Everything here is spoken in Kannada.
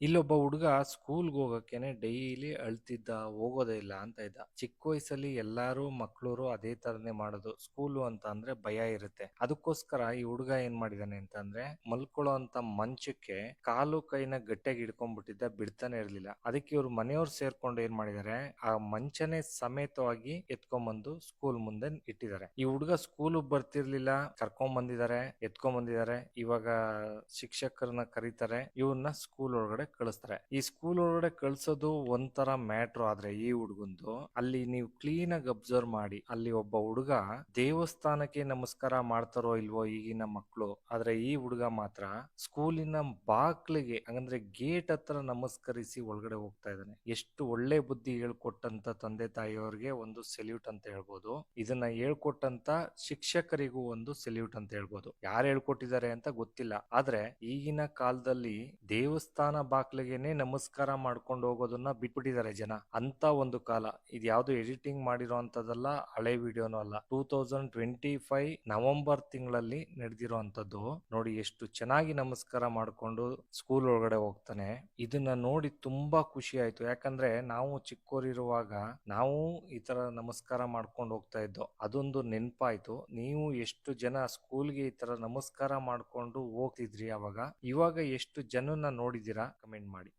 ಇಲ್ಲೊಬ್ಬ ಹುಡುಗ ಸ್ಕೂಲ್ಗೆ ಹೋಗಕ್ಕೇನೆ ಡೈಲಿ ಅಳ್ತಿದ್ದ, ಹೋಗೋದೇ ಇಲ್ಲ ಅಂತ ಇದ್ದ. ಚಿಕ್ಕ ವಯಸ್ಸಲ್ಲಿ ಎಲ್ಲಾರು ಮಕ್ಳೂರು ಅದೇ ತರನೇ ಮಾಡೋದು. ಸ್ಕೂಲು ಅಂತ ಅಂದ್ರೆ ಭಯ ಇರುತ್ತೆ. ಅದಕ್ಕೋಸ್ಕರ ಈ ಹುಡುಗ ಏನ್ ಮಾಡಿದಾನೆ ಅಂತಂದ್ರೆ ಮಲ್ಕೊಳ್ಳೋ ಅಂತ ಮಂಚಕ್ಕೆ ಕಾಲು ಕೈನ ಗಟ್ಟಿಯಾಗಿ ಹಿಡ್ಕೊಂಡ್ಬಿಟ್ಟಿದ್ದ, ಬಿಡ್ತಾನೆ ಇರ್ಲಿಲ್ಲ. ಅದಕ್ಕೆ ಇವ್ರು ಮನೆಯವ್ರು ಸೇರ್ಕೊಂಡು ಏನ್ ಮಾಡಿದಾರೆ, ಆ ಮಂಚನೆ ಸಮೇತವಾಗಿ ಎತ್ಕೊಂಡ್ಬಂದು ಸ್ಕೂಲ್ ಮುಂದೆ ಇಟ್ಟಿದ್ದಾರೆ ಈ ಹುಡುಗ ಸ್ಕೂಲ್ ಬರ್ತಿರ್ಲಿಲ್ಲ, ಕರ್ಕೊಂಡ್ ಬಂದಿದ್ದಾರೆ ಎತ್ಕೊಂಡ್ ಬಂದಿದ್ದಾರೆ ಇವಾಗ ಶಿಕ್ಷಕರನ್ನ ಕರೀತಾರೆ. ಇವ್ರನ್ನ ಸ್ಕೂಲ್ ಒಳಗಡೆ ಕಳಿಸ್ತಾರೆ. ಈ ಸ್ಕೂಲ್ ಒಳಗಡೆ ಕಳ್ಸೋದು ಒಂಥರ ಮ್ಯಾಟ್ರ್ ಆದ್ರೆ ಈ ಹುಡುಗಂದು. ಅಲ್ಲಿ ನೀವು ಕ್ಲೀನ್ ಆಗಿ ಅಬ್ಸರ್ವ್ ಮಾಡಿ, ಅಲ್ಲಿ ಒಬ್ಬ ಹುಡುಗ ದೇವಸ್ಥಾನಕ್ಕೆ ನಮಸ್ಕಾರ ಮಾಡ್ತಾರೋ ಇಲ್ವೋ ಈಗಿನ ಮಕ್ಕಳು ಆದ್ರೆ ಈ ಹುಡುಗ ಮಾತ್ರ ಸ್ಕೂಲಿನ ಬಾಕ್ಲಿಗೆ, ಹಂಗಂದ್ರೆ ಗೇಟ್ ಹತ್ರ ನಮಸ್ಕರಿಸಿ ಒಳಗಡೆ ಹೋಗ್ತಾ ಇದ್ದಾನೆ. ಎಷ್ಟು ಒಳ್ಳೆ ಬುದ್ಧಿ ಹೇಳ್ಕೊಟ್ಟಂತ ತಂದೆ ತಾಯಿಯವರಿಗೆ ಒಂದು ಸೆಲ್ಯೂಟ್ ಅಂತ ಹೇಳ್ಬೋದು. ಇದನ್ನ ಹೇಳ್ಕೊಟ್ಟಂತ ಶಿಕ್ಷಕರಿಗೂ ಒಂದು ಸೆಲ್ಯೂಟ್ ಅಂತ ಹೇಳ್ಬೋದು. ಯಾರು ಹೇಳ್ಕೊಟ್ಟಿದ್ದಾರೆ ಅಂತ ಗೊತ್ತಿಲ್ಲ. ಆದ್ರೆ ಈಗಿನ ಕಾಲದಲ್ಲಿ ದೇವಸ್ಥಾನ ಬಾಕ್ಲಿಗೆನೆ ನಮಸ್ಕಾರ ಮಾಡ್ಕೊಂಡು ಹೋಗೋದನ್ನ ಬಿಟ್ಬಿಟ್ಟಿದ್ದಾರೆ ಜನ. ಅಂತ ಒಂದು ಕಾಲ. ಇದು ಯಾವ್ದು ಎಡಿಟಿಂಗ್ ಮಾಡಿರೋ ಅಂತದಲ್ಲ ಹಳೆ ವಿಡಿಯೋನು ಅಲ್ಲ. Two thousand twenty five November ತಿಂಗಳಲ್ಲಿ ನಡೆದಿರೋ ಅಂತದ್ದು ನೋಡಿ ಎಷ್ಟು ಚೆನ್ನಾಗಿ ನಮಸ್ಕಾರ ಮಾಡ್ಕೊಂಡು ಸ್ಕೂಲ್ ಒಳಗಡೆ ಹೋಗ್ತಾನೆ. ಇದನ್ನ ನೋಡಿ ತುಂಬಾ ಖುಷಿ ಆಯ್ತು. ಯಾಕಂದ್ರೆ ನಾವು ಚಿಕ್ಕೋರಿರುವಾಗ ನಾವು ಈ ತರ ನಮಸ್ಕಾರ ಮಾಡ್ಕೊಂಡು ಹೋಗ್ತಾ ಇದ್ದೋ, ಅದೊಂದು ನೆನಪಾಯ್ತು. ನೀವು ಎಷ್ಟು ಜನ ಸ್ಕೂಲ್ಗೆ ಈ ತರ ನಮಸ್ಕಾರ ಮಾಡ್ಕೊಂಡು ಹೋಗ್ತಿದ್ರಿ ಅವಾಗ? ಇವಾಗ ಎಷ್ಟು ಜನನ ನೋಡಿದೀರಾ ಕಮೆಂಟ್ ಮಾಡಿ.